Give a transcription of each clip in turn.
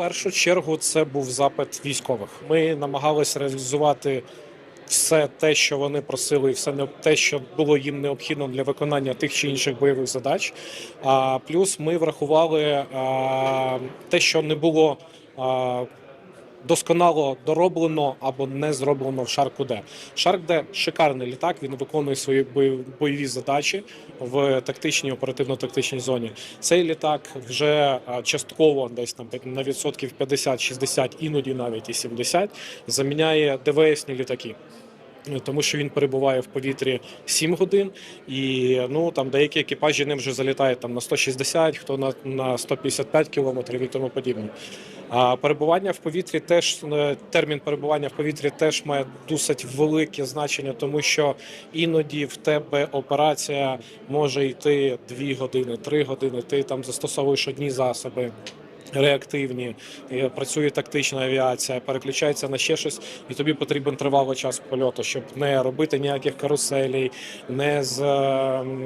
першу чергу це був запит військових. Ми намагалися реалізувати все те, що вони просили, і все те, що було їм необхідно для виконання тих чи інших бойових задач. А плюс ми врахували те, що не було. Досконало дороблено або не зроблено в Шарку Д. Шарк Д шикарний літак. Він виконує свої бойові задачі в тактичній оперативно-тактичній зоні. Цей літак вже частково десь там на відсотків 50-60, іноді навіть і 70, заміняє ДВСні літаки. Тому що він перебуває в повітрі 7 годин, і ну там деякі екіпажі ним вже залітають там на 160, хто на, на 155 кілометрів і тому подібне. А перебування в повітрі теж е, термін перебування в повітрі теж має досить велике значення, тому що іноді в тебе операція може йти 2 години, 3 години. Ти там застосовуєш одні засоби. Реактивні, працює тактична авіація, переключається на ще щось, і тобі потрібен тривалий час польоту, щоб не робити ніяких каруселей, не з,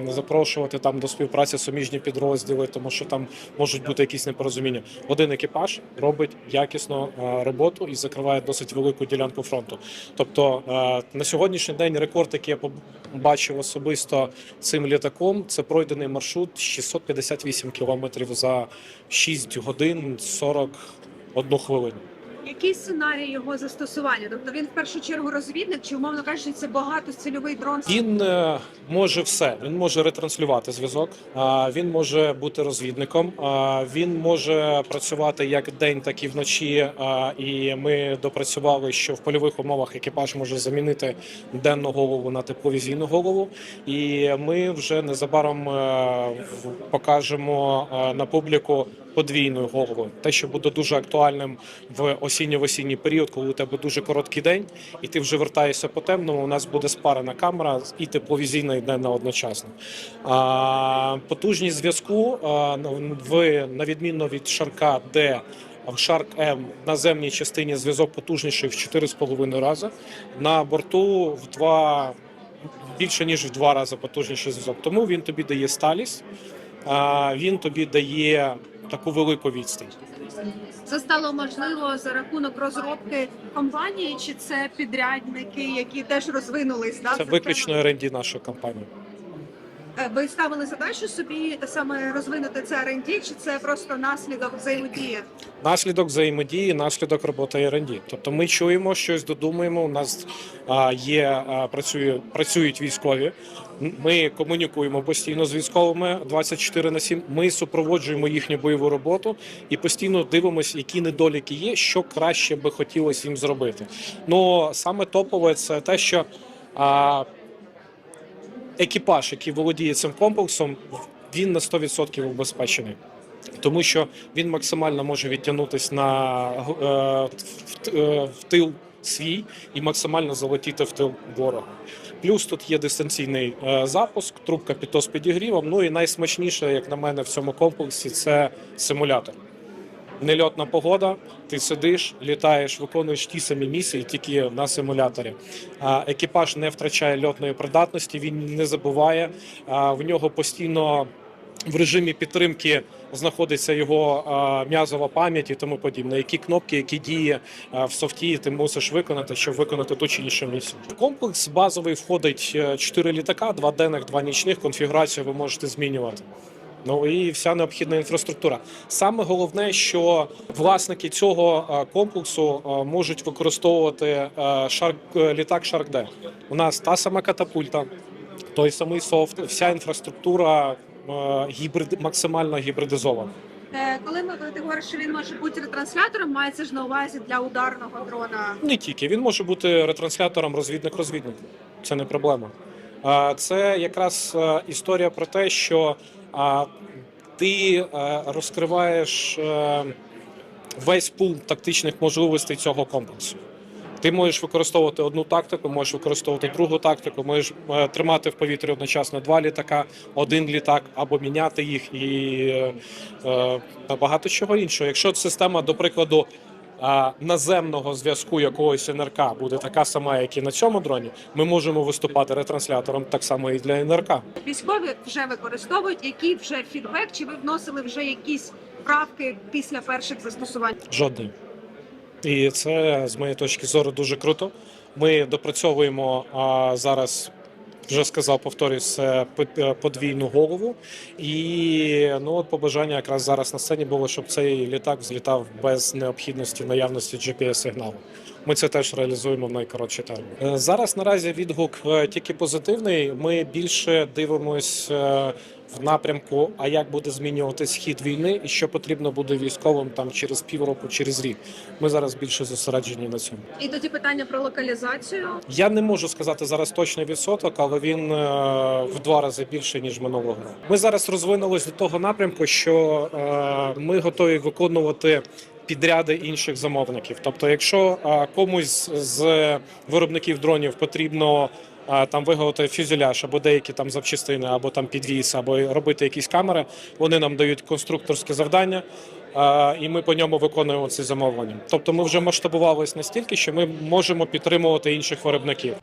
запрошувати там до співпраці суміжні підрозділи, тому що там можуть бути якісь непорозуміння. Один екіпаж робить якісно е, роботу і закриває досить велику ділянку фронту. Тобто е, на сьогоднішній день рекорд, який я побачив особисто цим літаком, це пройдений маршрут 658 кілометрів за 6 годин 41 хвилину. Який сценарій його застосування? Тобто він в першу чергу розвідник, чи умовно кажучи, це багатоцільовий дрон? Він е, може все. Він може ретранслювати зв'язок. а, Він може бути розвідником. а, Він може працювати як день, так і вночі. а, І ми допрацювали, що в польових умовах екіпаж може замінити денну голову на тепловізійну голову. І ми вже незабаром е, покажемо е, на публіку подвійну голову. Те, що буде дуже актуальним в осінньо-осінній період, коли у тебе дуже короткий день, і ти вже вертаєшся по темному. У нас буде спарена камера і тепловізійна і денна одночасно. А, потужність зв'язку в на відміну від шарка, де в Shark М наземній частині зв'язок потужніший в 4,5 рази. На борту в два більше ніж в два рази потужніший зв'язок. Тому він тобі дає сталість, він тобі дає таку велику відстань. Це стало можливо за рахунок розробки компанії, чи це підрядники, які теж розвинулись? Да, Це виключно R&D нашої компанії. Е, Ви ставили задачу собі те саме розвинути це R&D, чи це просто наслідок взаємодії? Наслідок взаємодії, наслідок роботи R&D. Тобто ми чуємо щось, додумуємо. У нас є працює, працюють військові. Ми комунікуємо постійно з військовими 24 на 7. Ми супроводжуємо їхню бойову роботу і постійно дивимося, які недоліки є, що краще би хотілося їм зробити. Ну саме топове це те, що екіпаж, який володіє цим комплексом, він на 100% убезпечений. Тому що він максимально може відтягнутися на е, в, е, в тил свій і максимально залетіти в тил ворога. Плюс тут є дистанційний е, запуск, трубка підто з підігрівом. Ну і найсмачніше, як на мене, в цьому комплексі це симулятор. Нельотна погода, ти сидиш, літаєш, виконуєш ті самі місії, тільки на симуляторі. Екіпаж не втрачає льотної придатності, він не забуває. В нього постійно в режимі підтримки знаходиться його м'язова пам'ять і тому подібне. Які кнопки, які дії в софті ти мусиш виконати, щоб виконати ту чи іншу місію. Комплекс базовий входить 4 літака, 2 денних, 2 нічних. Конфігурацію ви можете змінювати. Ну і вся необхідна інфраструктура. Саме головне, що власники цього е, комплексу е, можуть використовувати Shark, е, літак Shark D. У нас та сама катапульта, той самий софт, вся інфраструктура гібрид, максимально гібридизована. Коли ми ти говориш, що він може бути ретранслятором, мається ж на увазі для ударного дрона. Не тільки він може бути ретранслятором розвідник-розвідник. Це не проблема. Це якраз історія про те, що а, ти е, розкриваєш е, весь пул тактичних можливостей цього комплексу. Ти можеш використовувати одну тактику, можеш використовувати другу тактику, можеш е, тримати в повітрі одночасно два літака, один літак або міняти їх і е, багато чого іншого. Якщо система, до прикладу, наземного зв'язку якогось НРК буде така сама, як і на цьому дроні, ми можемо виступати ретранслятором так само і для НРК. Військові вже використовують, який вже фідбек, чи ви вносили вже якісь правки після перших застосувань? Жодної. І це з моєї точки зору дуже круто. Ми допрацьовуємо а, зараз. Вже сказав, повторюсь, це подвійну голову. І ну от побажання якраз зараз на сцені було, щоб цей літак взлітав без необхідності наявності GPS-сигналу. Ми це теж реалізуємо в найкоротші терміни. Е, Зараз наразі відгук е, тільки позитивний. Ми більше дивимось е, в напрямку, а як буде змінюватись хід війни, і що потрібно буде військовим там через півроку, через рік. Ми зараз більше зосереджені на цьому. І тоді питання про локалізацію. Я не можу сказати зараз точний відсоток, але він в два рази більше ніж минулого року. Ми зараз розвинулись до того напрямку, що ми готові виконувати. Підряди інших замовників. Тобто, якщо комусь з виробників дронів потрібно там виготовити фюзеляж або деякі там запчастини, або там підвіс, або робити якісь камери, вони нам дають конструкторське завдання, і ми по ньому виконуємо ці замовлення. Тобто, ми вже масштабувалися настільки, що ми можемо підтримувати інших виробників.